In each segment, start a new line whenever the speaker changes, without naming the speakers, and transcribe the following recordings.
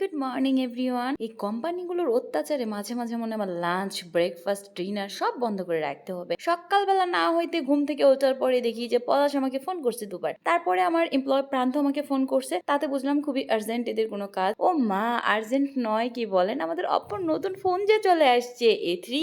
Good morning everyone এই কোম্পানিগুলোর অত্যাচারে মাঝে মাঝে মনে আমার লাঞ্চ ব্রেকফাস্ট ডিনার সব বন্ধ করে রাখতে হবে। সকালবেলা না হইতে ঘুম থেকে ওঠার পরে দেখি যে পলাশ আমাকে ফোন করছে দুবার। তারপরে আমার এমপ্লয় প্রান্ত আমাকে ফোন করছে। তাতে বুঝলাম খুবই আর্জেন্ট এদের কোনো কাজ। ও মা আর্জেন্ট নয় কি বলেন? আমাদের অপর নতুন ফোন যে চলে আসছে এ থ্রি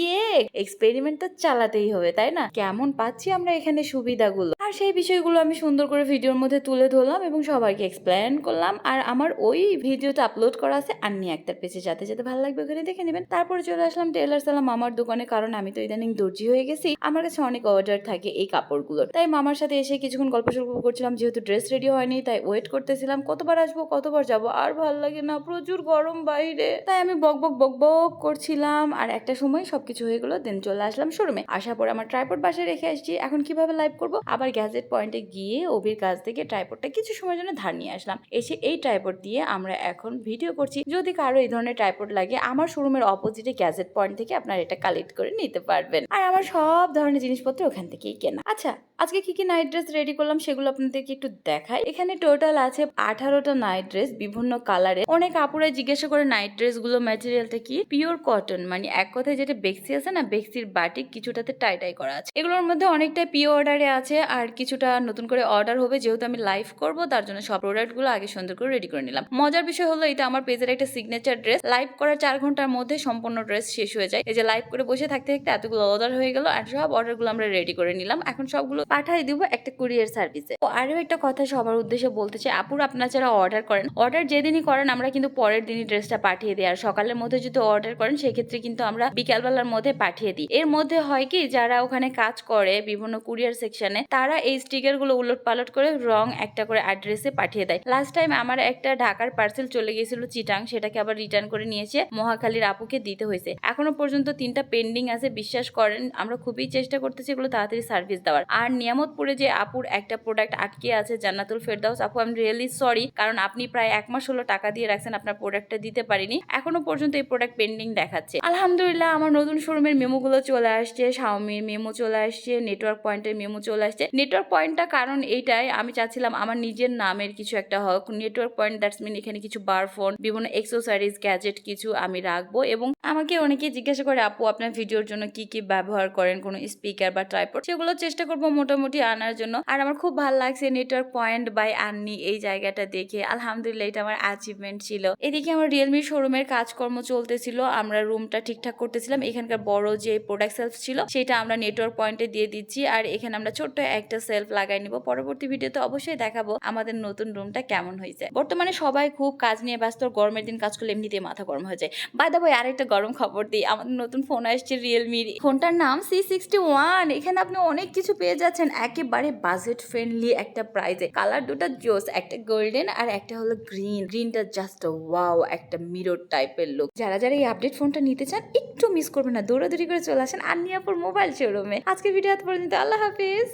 এক্সপেরিমেন্ট তো চালাতেই হবে, তাই না? কেমন পাচ্ছি আমরা এখানে সুবিধাগুলো। আর সেই বিষয়গুলো আমি সুন্দর করে ভিডিওর মধ্যে তুলে ধরলাম এবং সবাইকে এক্সপ্লেন করলাম। আর আমার ওই ভিডিওটা আপলোড করা আছে, আন্নি একটার পেছে যাতে যাতে ভালো লাগবে ওখানে দেখে নেবেন। তারপরে চলে আসলাম টেলার সালাম মামার দোকানে, কারণ আমি তো ইদানিং দর্জি হয়ে গেছি। আমার কাছে অনেক অর্ডার থাকে এই কাপড়গুলোর। তাই মামার সাথে এসে কিছুক্ষণ গল্প সল্প করছিলাম, যেহেতু ড্রেস রেডি হয়নি, তাই ওয়েট করতেছিলাম, কতবার আসব, কতবার যাব, আর ভালো লাগে না, প্রচুর গরম বাইরে। তাই আমি বক বক বক বক করছিলাম, আর একটা সময় সবকিছু হয়ে গেলো দেন চলে আসলাম শোরুমে আসার পর আমার ট্রাইপড বাসায় রেখে আসছি, এখন কীভাবে লাইভ করব? আবার গ্যাজেট পয়েন্টে গিয়ে ওবির কাছ থেকে ট্রাইপডটা কিছু সময়ের জন্য ধার নিয়ে আসলাম। এসে এই ট্রাইপড দিয়ে আমরা এখন ভিডিও করছি। যদি কারও এই ধরনের ট্রাইপড লাগে, আমার শোরুমের অপোজিটে গ্যাজেট পয়েন্ট থেকে আপনারা এটা কালেক্ট করে নিতে পারবেন। আর আমার সব ধরনের জিনিসপত্র ওখান থেকেই কেনা। আচ্ছা আজকে কি কি নাইট ড্রেস রেডি করলাম সেগুলো আপনাদেরকে একটু দেখাই। এখানে টোটাল আছে আঠারোটা নাইট ড্রেস বিভিন্ন কালারে অনেক আপুরাই জিজ্ঞাসা করে নাইট ড্রেসগুলো ম্যাটেরিয়ালটা কি? পিওর কটন মানে এক কথায় যেটা বেক্সি আছে না বেক্সির বাটিক কিছুটাতে টাই টাই করা আছে। এগুলোর মধ্যে অনেকটাই পিও অর্ডারে আছে, আর কিছুটা নতুন করে অর্ডার হবে যেহেতু আমি লাইভ করব, তার জন্য সব প্রোডাক্টগুলো আগে সুন্দর করে রেডি করে নিলাম। মজার বিষয় হলো, এটা আমার পেজের একটা সিগনেচার ড্রেস লাইভ করার চার ঘণ্টার মধ্যে সম্পূর্ণ ড্রেস শেষ হয়ে যায়। এই যে লাইভ করে বসে থাকতে থাকতে এতগুলো অর্ডার হয়ে গেল আর সব অর্ডারগুলো আমরা রেডি করে নিলাম। এখন সবগুলো পাঠাই দিব একটা কুরিয়ার সার্ভিসে ও আরও একটা কথা সবার উদ্দেশ্যে বলতে চাই আপুর আপনারা যারা অর্ডার করেন অর্ডার যেদিনই করেন আমরা কিন্তু পরের দিনই ড্রেসটা পাঠিয়ে দিই। আর সকালের মধ্যে যদি অর্ডার করেন, সেক্ষেত্রে কিন্তু আমরা বিকালবেলার মধ্যে পাঠিয়ে দিই। এর মধ্যে হয় কি, যারা ওখানে কাজ করে বিভিন্ন কুরিয়ার সেকশনে তারা এই স্টিকারগুলো উলট পালট করে রং একটা করে অ্যাড্রেসে পাঠিয়ে দেয়। লাস্ট টাইম আমার একটা ঢাকার পার্সেল চলে গিয়েছিল চিটাং সেটাকে আবার রিটার্ন করে নিয়েছে। মহাখালীর আপুকে দিতে হয়েছে। এখনও পর্যন্ত তিনটা পেন্ডিং আছে, বিশ্বাস করেন, আমরা খুবই চেষ্টা করতেছি এগুলো তাড়াতাড়ি সার্ভিস দেওয়ার। আর নিয়ামতপুরে যে আপুর একটা প্রোডাক্ট আটকে আছে, জান্নাতুল ফেরদাউস, আপু আমি রিয়েলি সরি কারণ আপনি প্রায় এক মাস হলো টাকা দিয়ে রাখছেন, আপনার প্রোডাক্টটা দিতে পারিনি। এখনও পর্যন্ত এই প্রোডাক্ট পেন্ডিং দেখাচ্ছে। আলহামদুলিল্লাহ, আমার নতুন শোরুমের মেমোগুলো চলে আসছে শাওমির মেমো চলে আসছে নেটওয়ার্ক পয়েন্টের মেমো চলে আসছে। নেটওয়ার্ক পয়েন্টটা কারণ এইটাই, আমি চাচ্ছিলাম আমার নিজের নামের কিছু একটা হোক। নেটওয়ার্ক পয়েন্ট দ্যাটস মিন এখানে কিছু বার ফোন বিভিন্ন এক্সেসরিজ গ্যাজেট কিছু আমি রাখব এবং আমাকে অনেকে জিজ্ঞাসা করে, আপু, আপনার ভিডিওর জন্য কি কি ব্যবহার করেন? কোনো স্পিকার বা ট্রাইপড সেগুলো চেষ্টা করব মোটামুটি আনার জন্য। আর আমার খুব ভালো লাগছে নেটওয়ার্ক পয়েন্ট বাই আননি এই জায়গাটা দেখে। আলহামদুলিল্লাহ, এটা আমার অ্যাচিভমেন্ট ছিল। এদিকে আমার রিয়েলমি শোরুমের কাজকর্ম চলতেছিল। আমরা রুমটা ঠিকঠাক করতেছিলাম। এখানকার বড় যে প্রোডাক্ট সেলফ ছিল, সেটা আমরা নেটওয়ার্ক পয়েন্টে দিয়ে দিচ্ছি। আর এখানে আমরা ছোট্ট একটা সেলফ লাগাই নিব। পরবর্তী ভিডিওতে অবশ্যই দেখাবো আমাদের নতুন রুমটা কেমন হয়েছে। বর্তমানে সবাই খুব কাজ নিয়ে ব্যস্ত গরমের দিন কাজ করলে এমনিতেই মাথা গরম হয়ে যায়। বাই দা বই আরেকটা গরম খবর দিই। আমাদের নতুন ফোন আসছে রিয়েলমির ফোনটার নাম সি সিক্সটি ওয়ান এখানে আপনি অনেক কিছু পেয়ে যাচ্ছেন। একেবারে বাজেট ফ্রেন্ডলি একটা প্রাইজে কালার দুটো জোস। একটা গোল্ডেন আর একটা হলো গ্রিন গ্রিনটা জাস্ট ওয়াও একটা মিরর টাইপের লুক যারা যারা এই আপডেট ফোনটা নিতে চান, একটু মিস করবেন না। দৌড়াদৌড়ি করে চলে আসেন আর নিয়ে মোবাইল শোরুমে আজকে ভিডিও পর্যন্ত। আল্লাহ হাফিজ।